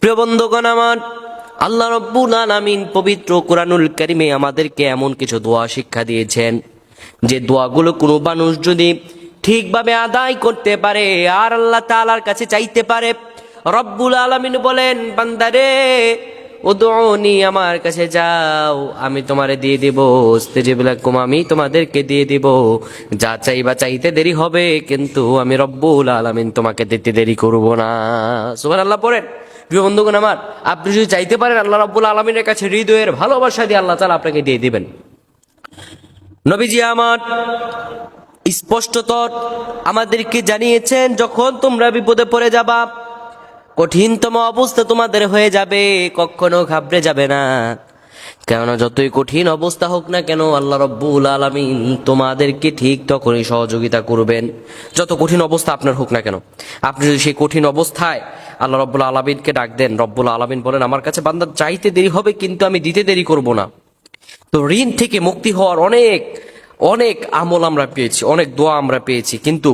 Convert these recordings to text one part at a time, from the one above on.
প্রিয় বন্ধুগণ আমার, আল্লাহ রব্বুল আলামিন পবিত্র কোরআনুল কারিমে আমাদেরকে এমন কিছু দোয়া শিক্ষা দিয়েছেন। যে দোয়াগুলো কোনো মানুষ যদি ঠিকভাবে আদায় করতে পারে, আর আল্লাহ তাআলার কাছে চাইতে পারে, রব্বুল আলামিন বলেন, বান্দারে উদুনি আমার কাছে যাও, আমি তোমারে দিয়ে দিব স্তেজিবিলাকুম আমি তোমাদেরকে দিয়ে দিব। যা চাইবা চাইতে দেরি হবে, কিন্তু আমি রব্বুল আলামিন তোমাকে দিতে দেরি করব না। সুবহানাল্লাহ পড়েন। প্রিয় বন্ধুগণ আমার, আপনি যদি চাইতে পারেন আল্লাহ রব্বুল আলমিনের কাছে হৃদয়ের ভালোবাসা দিয়ে আল্লাহ তালা আপনাকে দিয়ে দিবেন। নবীজি আমার স্পষ্টতর আমাদেরকে জানিয়েছেন, যখন তোমরা বিপদে পড়ে যাবা, কঠিনতম অবস্থা তোমাদের হয়ে যাবে, কখনো ঘাবড়ে যাবে না। কেননা যতই কঠিন অবস্থা হোক না কেন, আল্লাহ রব্বুল আলমিন তোমাদেরকে ঠিক তখনই সহযোগিতা করবেন, যত কঠিন অবস্থা আপনার হোক না কেন। আপনি যদি সেই কঠিন অবস্থায় আল্লাহ রব্বুল আলমিনকে ডাক দেন। রব্বুল আলমিন বলেন, আমার কাছে বান্দা চাইতে দেরি হবে, কিন্তু আমি দিতে দেরি করব না। তো ঋণ থেকে মুক্তি হওয়ার অনেক অনেক আমল আমরা পেয়েছি, অনেক দোয়া আমরা পেয়েছি। কিন্তু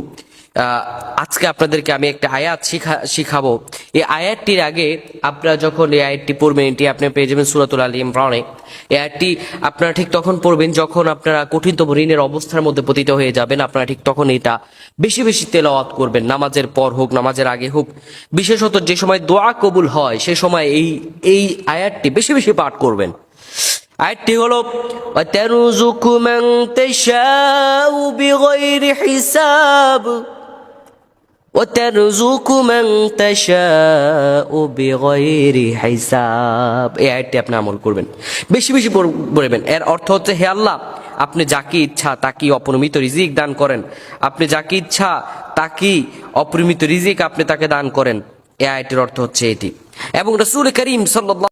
আজকে আপনাদেরকে আমি একটা আয়াত শিখা শিখাবো এই আয়াতটির আগে আপনারা যখন এই আয়াতটি পড়বেন এটি আপনি পেয়ে যাবেন সুরাতুল আলী ইমরানে এই আয়াতটি আপনারা ঠিক তখন পড়বেন যখন আপনারা কঠিনতম ঋণের অবস্থার মধ্যে পতিত হয়ে যাবেন আপনারা ঠিক তখন এটা বেশি বেশি তেলাওয়াত করবেন নামাজের পর হোক নামাজের আগে হোক বিশেষত যে সময় দোয়া কবুল হয় সে সময় এই এই আয়াতটি বেশি বেশি পাঠ করবেন আয়াতটি হলো وَتَرْزُقُ مَن تَشَاءُ بِغَيْرِ حِسَابٍ وَتَرْزُقُ مَن تَشَاءُ بِغَيْرِ حِسَابٍ এই আয়াতটি আপনি আমল করবেন বেশি বেশি পড়- পড়বেন এর অর্থ হচ্ছে হে আল্লাহ আপনি যাকে ইচ্ছা তাকে অপরিমিত রিজিক দান করেন আপনি যাকে ইচ্ছা তাকে অপরিমিত রিজিক আপনি তাকে দান করেন এই আয়াতের অর্থ হচ্ছে এটি এবং রসুল করিম সাল্লাল্লাহু